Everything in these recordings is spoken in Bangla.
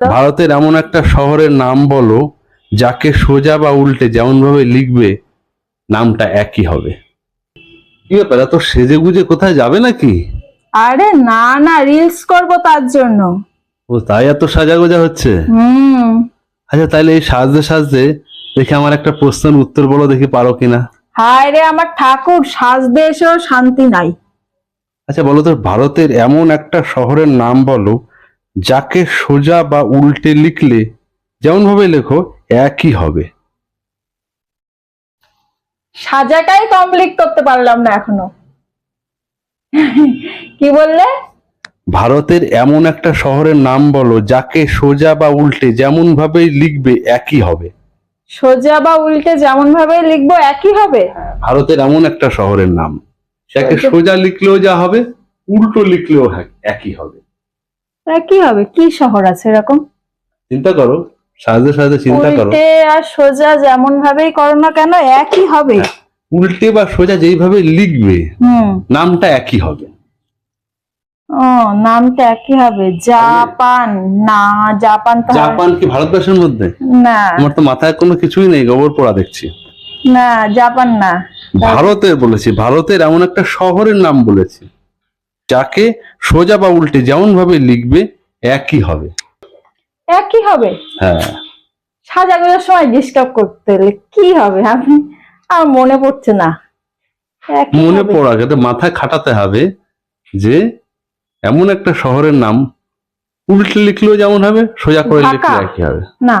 ভারতের এমন একটা শহরের নাম বলো যাকে সোজা বা উল্টে যেমন ভাবে লিখবে নামটা একই হবে। কি ব্যাপার এত সেজে গুজে কোথায় যাবে নাকি? আরে না না রিলস করব তার জন্য। ও তাই এত সাজা গোজা হচ্ছে? হুম। আচ্ছা তাহলে এই সাজতে সাজতে দেখি আমার একটা প্রশ্নের উত্তর বলো দেখি পারো কিনা। হায় রে আমার ঠাকুর সাজতে এসেও শান্তি নাই। আচ্ছা বলো তো ভারতের এমন একটা শহরের নাম বলো যাকে সোজা বা উল্টে লিখলে যেমন ভাবে লেখো একই হবে। সাজাটাই কমপ্লিট করতে পারলাম না এখনও। কি বললে? ভারতের এমন একটা শহরের নাম বলো যাকে সোজা বা উল্টে যেমন ভাবে লিখবে একই হবে। সোজা বা উল্টে যেমন ভাবে লিখব একই হবে? ভারতের এমন একটা শহরের নাম যাকে সোজা- সোজা লিখলেও যা হবে উল্টো লিখলেও হ্যাঁ- একই হবে। একই হবে? কি শহর আছে এরকম? চিন্তা করো সাজতে সাজতে চিন্তা করো। উল্টে আর সোজা যেমন ভাবেই করো না কেন একই হবে। উল্টে বা সোজা যেইভাবে লিখবে নামটা একই হবে। ও নামটা একই হবে। জাপান। না জাপান তো জাপান কি ভারতবর্ষের মধ্যে? না। আমার তো মাথায় কোনো কিছুই নেই গোবর পড়া দেখছি। না জাপান না। ভারতের বলেছি ভারতের এমন একটা শহরের নাম বলেছি। যাকে সোজা বা উল্টে যেমন ভাবে লিখবে একই হবে। একই হবে? হ্যাঁ। সাজা গোজার সময় ডিস্টার্ব করতে হলে কি হবে? আমি আর মনে পড়ছে না। মনে পড়া যাতে মাথায় খাটাতে হবে যে এমন একটা শহরের নাম উল্টে লিখলেও যেমন হবে সোজা করে লিখলে একই হবে। না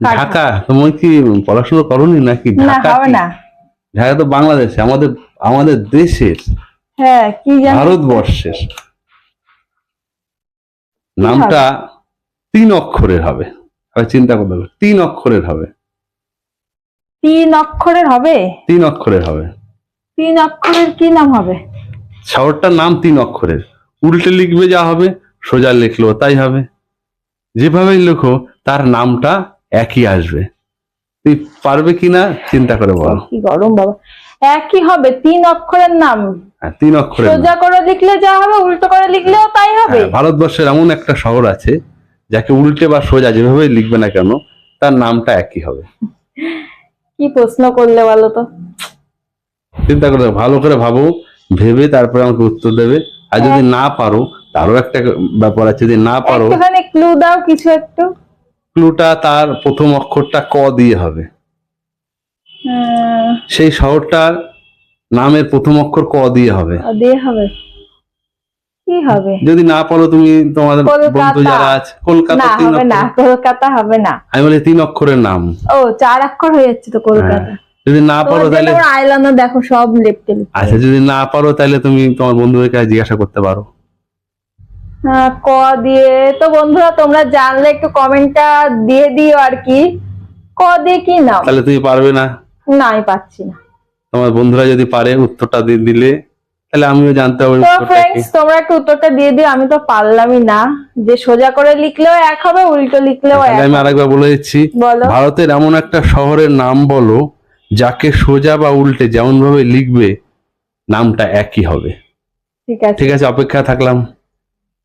ঢাকা। তোমার কি পড়াশোনা করনি নাকি? ঢাকা হবে না। ঢাকা তো বাংলাদেশে আমাদের আমাদের দেশের হ্যাঁ কি জানি। ভারতবর্ষের নামটা তিন অক্ষরের হবে। চিন্তা করতে হবে। তিন অক্ষরের হবে। তিন অক্ষরের হবে? তিন অক্ষরের হবে। তিন অক্ষরের কি নাম হবে? শহরটার নাম তিন অক্ষরের। উল্টে লিখবে যা হবে সোজা লিখলো তাই হবে। যেভাবে লেখো তার নামটা একই আসবে। তুই পারবে কিনা চিন্তা করে বল। কি গরম বাবা। একই হবে তিন অক্ষরের নাম। হ্যাঁ, তিন অক্ষরের নাম। সোজা করে লিখলে যা হবে উল্টো করে লিখলেও তাই হবে। হ্যাঁ, ভারতবর্ষের এমন একটা শহর আছে যাকে উল্টে বা সোজা যেভাবে লিখবে না কেন তার নামটা একই হবে। কি প্রশ্ন করলে বলো তো? চিন্তা করে ভালো করে ভাবো ভেবে তারপরে আমাকে উত্তর দেবে। আর যদি না পারো তারও একটা ব্যাপার আছে যদি না পারো একটুখানি ক্লু দাও কিছু একটু। ক্লুটা তার প্রথম অক্ষরটা ক দিয়ে হবে। সেই শহরটার নামের প্রথম অক্ষর ক দিয়ে হবে। দিয়ে হবে। কি হবে? যদি না পারো তুমি তোমাদের বন্ধু যারা আছে কলকাতা হবে না কলকাতা হবে না। আমি বলি তিন অক্ষরের নাম। ও চার অক্ষর হয়ে যাচ্ছে তো কলকাতা। হ্যাঁ। যদি না পারো তাহলে আইলানো দেখো সব লেপটে আচ্ছা যদি না পারো তাহলে তুমি তোমার বন্ধুদের কাছে জিজ্ঞাসা করতে পারো। হ্যাঁ, ক দিয়ে তো বন্ধুরা তোমরা জানলে একটু কমেন্টটা দিয়ে দিও আর কি। ক দিয়ে কি নাম তাহলে তুমি পারবে না। না আমি পাচ্ছি না। তোমার বন্ধুরা যদি পারে উত্তরটা দিয়ে দিলে তাহলে আমিও জানতে কি। তোমরা একটু উত্তরটা দিয়ে দিও আমি তো পারলামই না। যে সোজা করে লিখলেও এক হবে উল্টো লিখলেও এক আমি আরেকবার বলে দিচ্ছি বলো। ভারতের এমন একটা শহরের নাম বলো যাকে সোজা বা উল্টে যেমন ভাবে লিখবে নামটা একই হবে। ঠিক আছে। ঠিক আছে অপেক্ষা থাকলাম।